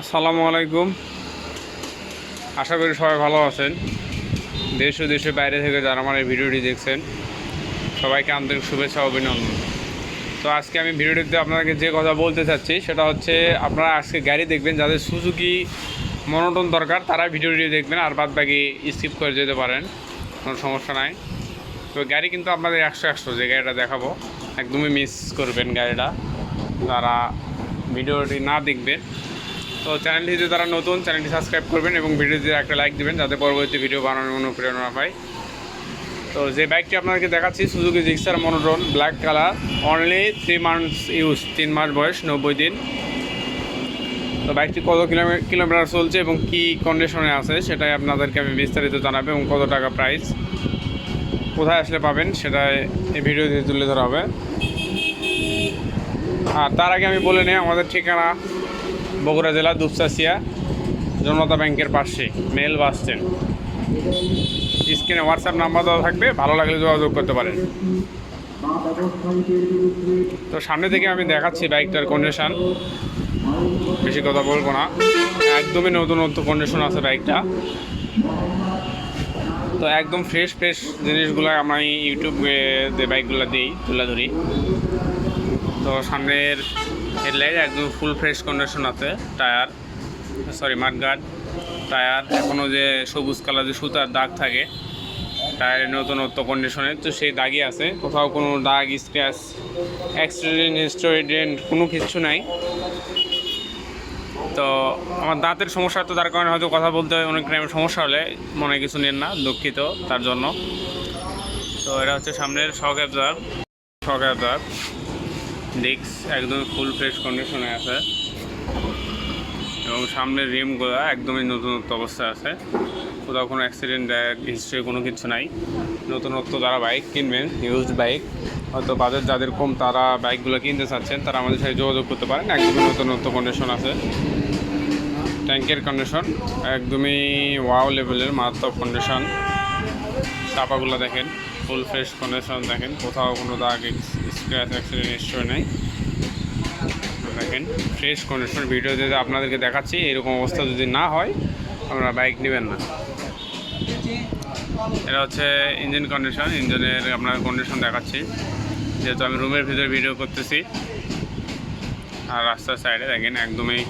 আসসালামু আলাইকুম। আশা করি সবাই ভালো আছেন। দেশ ও দেশের বাইরে থেকে যারা আমার এই ভিডিওটি দেখছেন, সবাইকে আন্তরিক শুভেচ্ছা অভিনন্দন। তো আজকে আমি ভিডিওটিতে আপনাদেরকে যে কথা বলতে চাচ্ছি, সেটা হচ্ছে আপনারা আজকে গাড়ি দেখবেন, যাদের সুজুকি মনোটন দরকার তারা ভিডিওটি দেখবেন আর বাদ বাকি স্কিপ করে যেতে পারেন। কোনো সমস্যা নাই। তো গাড়ি কিন্তু আপনাদের একশো একশো, যে গাড়িটা দেখাবো, একদমই মিস করবেন গাড়িটা। যারা ভিডিওটি না দেখবেন তো চ্যানেলটিতে তারা নতুন চ্যানেলটি সাবস্ক্রাইব করবেন এবং ভিডিওতে একটা লাইক দেবেন যাতে পরবর্তী ভিডিও বানানোর অনুপ্রেরণা পায় তো যে বাইকটি আপনাদেরকে দেখাচ্ছি Suzuki Gixxer monotone black colour only three months use তিন মাস বয়স, নব্বই দিন। তো বাইকটি কত কিলোমিটার চলছে এবং কি কন্ডিশনে আছে, সেটাই আপনাদেরকে আমি বিস্তারিত জানাব এবং কত টাকা প্রাইস কোথায় আসলে পাবেন, সেটাই এই ভিডিওতে তুলে ধরা হবে। আর তার আগে আমি বলে নিই, আমাদের ঠিকানা বগুড়া জেলা দুপচাচিয়া জনতা ব্যাংকের পাশে, মেল বাস স্ট্যান্ড। স্ক্রিনে হোয়াটসঅ্যাপ নাম্বার দেওয়া থাকবে, ভালো লাগলে যোগাযোগ করতে পারেন। তো সামনে থেকে আমি দেখাচ্ছি বাইকটার কন্ডিশন বেশি কথা বলব না। একদমই নতুন নতুন কন্ডিশন আছে বাইকটা। তো একদম ফ্রেশ ফ্রেশ জিনিসগুলো আমি ইউটিউবে বাইকগুলো দিই, তুলে ধরি। তো সামনের হেডলাইট একদম ফুল ফ্রেশ কন্ডিশন আছে, টায়ার সরি মাঠগার্ড টায়ার এখনও যে সবুজ কালার যে সুতার দাগ থাকে, টায়ারের নতুনত্ব কন্ডিশনে তো সেই দাগই আছে, কোথাও কোনো দাগ স্ক্র্যাচ অ্যাক্সিডেন্ট স্টোরিডেন্ট কোনো কিছু নাই। তো আমার দাঁতের সমস্যা তো তার কারণে হয়তো কথা বলতে হয়, অনেক টাইমের সমস্যা হলে মনে কিছু নেন না, দুঃখিত তার জন্য। তো এটা হচ্ছে সামনের শখ অ্যাবজার শক অ্যাবজার ডিক্স একদম ফুল ফ্রেশ কন্ডিশনে আছে। এবং সামনের রিমগুলো একদমই নতুনত্ব অবস্থায় আছে। কোথাও কোনো অ্যাক্সিডেন্ট হিস্ট্রি কোনো কিছু নাই। নতুনত্ব যারা বাইক কিনবেন ইউজড বাইক হয়তো বাজেট যাদের কম তারা বাইকগুলো কিনতে চাচ্ছেন, তারা আমাদের সাথে যোগাযোগ করতে পারেন। একদমই নতুনত্ব কন্ডিশন আছে। ট্যাঙ্কের কন্ডিশন একদমই ওয়াও লেভেলের মারাত্মক কন্ডিশন চাপাগুলো দেখেন। ফুল ফ্রেশ কন্ডিশন দেখেন। কোথাও কোনো দাগ স্ক্র্যাচ অ্যাক্সিডেন্ট হিস্ট্রি নেই। দেখেন ফ্রেশ কন্ডিশন ভিডিও যদি আপনাদেরকে দেখাচ্ছি, এরকম অবস্থা যদি না হয়, আপনারা বাইক নেবেন না। এটা হচ্ছে ইঞ্জিন কন্ডিশন ইঞ্জিনের আপনার কন্ডিশন দেখাচ্ছি। যেহেতু আমি রুমের ভিতরে ভিডিও করতেছি, আর রাস্তার সাইডে দেখেন, একদমই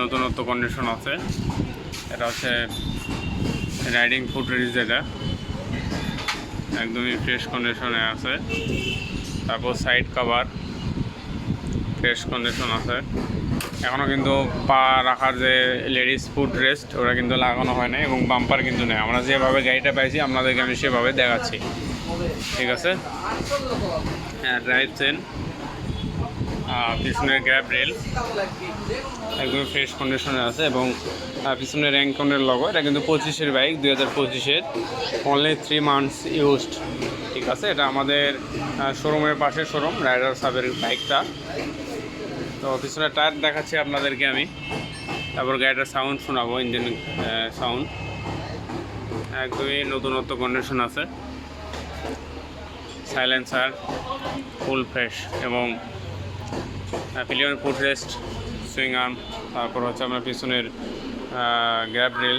নতুনত্ব কন্ডিশন আছে। এটা হচ্ছে রাইডিং ফুট যেটা। একদমই ফ্রেশ কন্ডিশনে আছে। তারপর সাইড কভার ফ্রেশ কন্ডিশন আছে। এখনও কিন্তু পা রাখার যে লেডিস ফুড রেস্ট ওরা কিন্তু লাগানো হয় না এবং বাম্পার কিন্তু নেই। আমরা যেভাবে গাড়িটা পাইছি, আপনাদেরকে আমি সেভাবে দেখাচ্ছি। ঠিক আছে? হ্যাঁ ড্রাইভ চেন পিছনের গ্র্যাব রেল একদম ফ্রেশ কন্ডিশনে আছে এবং আহ, পিছনে র্যাঙ্কনের লগো এটা কিন্তু পঁচিশের বাইক দুই হাজার পঁচিশের অনলি থ্রি মান্থস ইউজড ঠিক আছে? এটা আমাদের শোরুমের পাশে শোরুম রাইডার সাবের বাইকটা তো পিছনে টায়ার দেখাচ্ছি আপনাদেরকে আমি। তারপর গাড়িটার সাউন্ড শোনাবো ইঞ্জিন সাউন্ড একদমই নতুনত্ব কন্ডিশন আছে। সাইলেন্সার ফুল ফ্রেশ এবং pillion foot rest, swing arm, তারপর হচ্ছে আপনার পিছনের grab rail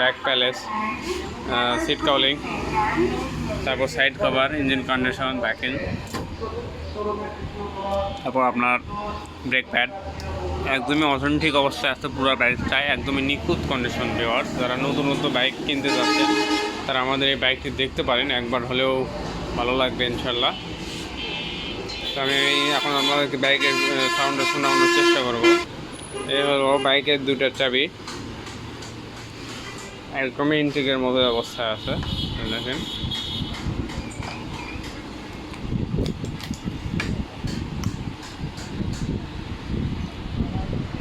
back palace seat cowling, তারপর side cover, engine condition, backing, তারপর আপনার ব্রেক প্যাড। একদমই অথেন্টিক অবস্থায় আছে পুরো বাইকটায় একদমই নিখুঁত কন্ডিশন দেওয়ার যারা নতুন নতুন বাইক কিনতে যাচ্ছেন, তারা আমাদের এই বাইকটি দেখতে পারেন, একবার হলেও ভালো লাগবে ইনশাল্লাহ। আমি এখন আপনাদেরকে বাইকের সাউন্ডটা শোনানোর চেষ্টা করব। এই হলো বাইকের দুটো চাবি। একদমই ইন্টিকের মতো অবস্থায় আছে দেখেন।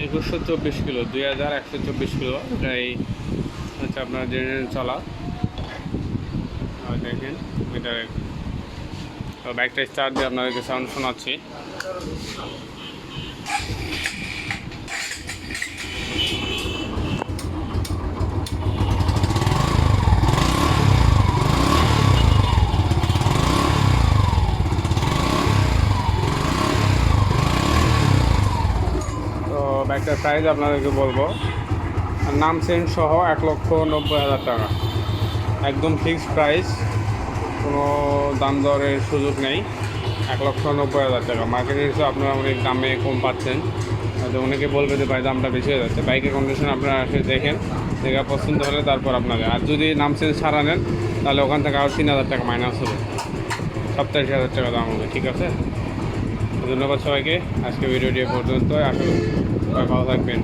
একুশশো চব্বিশ কিলো, দুই হাজার একশো চব্বিশ কিলো। এটাই হচ্ছে আপনার জেনারেল চলা। দেখেন মিটারে তো বাইকটা স্টার্ট দিয়ে আপনাদেরকে সাউন্ড শোনাচ্ছি। বাইকটার প্রাইস আপনাদেরকে বলব। নাম চেঞ্জ সহ এক লক্ষ নব্বই হাজার টাকা। একদম ফিক্সড প্রাইস কোনো দাম দরের সুযোগ নেই। এক লক্ষ নব্বই হাজার টাকা। মার্কেটের হিসেবে আপনারা অনেক দামে কম পাচ্ছেন। হয়তো অনেকে বলবে যে, ভাই, দামটা বেশি হয়ে যাচ্ছে। বাইকের কন্ডিশন আপনারা এসে দেখেন। দেখা পছন্দ হলে তারপর আপনাকে। আর যদি নাম চেঞ্জ ছাড়া নেন, তাহলে ওখান থেকে আরও তিন হাজার টাকা মাইনাস হবে। সপ্তাশ হাজার টাকা দাম হবে, ঠিক আছে? ধন্যবাদ সবাইকে। আজকে ভিডিওটি পর্যন্ত আসলে ভালো থাকবেন।